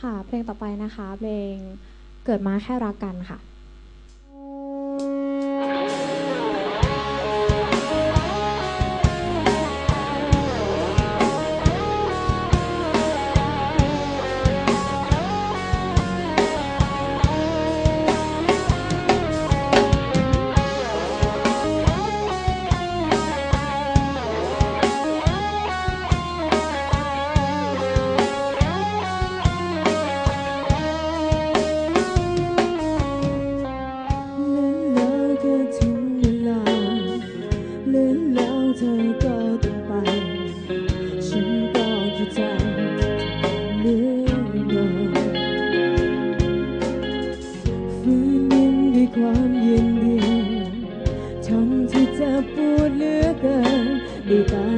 ค่ะ เพลงต่อไปนะคะ เพลงเกิดมาแค่รักกันค่ะ đi ta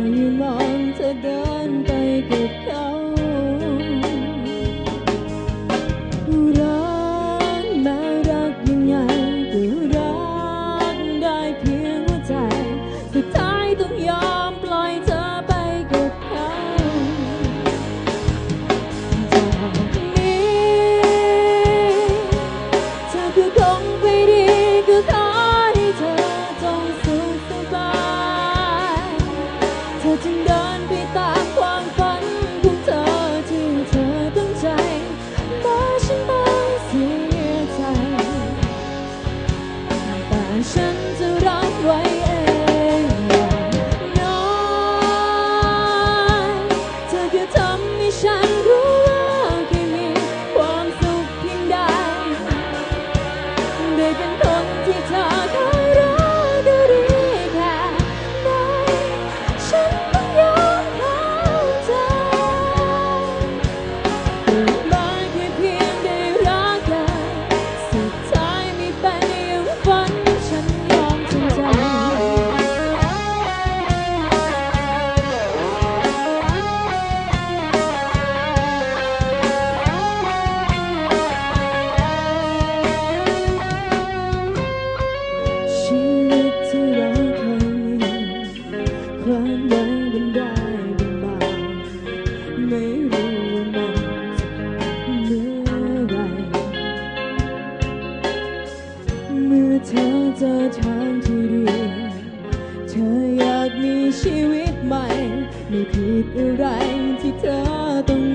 เมื่อเธอเจอทางที่ดี เธออยากมีชีวิตใหม่ ไม่ผิดอะไรที่เธอต้อง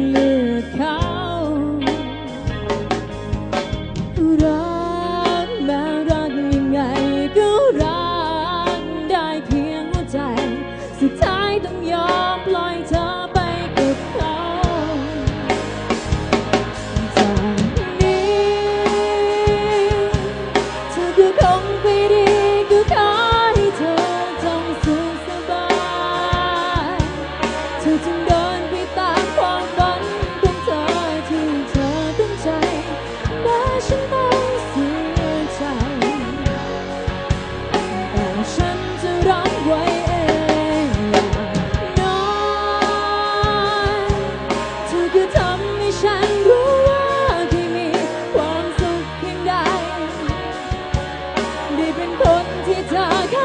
ti da ga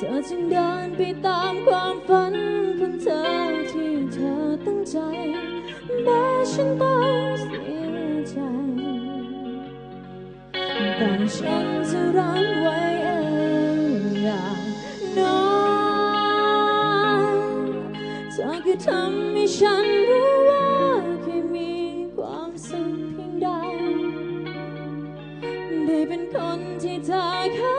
เธอจึงเดินไปตามความฝันของเธอที่เธอตั้งใจแม้ฉันต้องเสียใจแต่ฉันจะรังไว้เองอย่างน้อยเธอก็ทำให้ฉันรู้ว่าแค่มีความสุขเพียงใดได้เป็นคนที่เธอ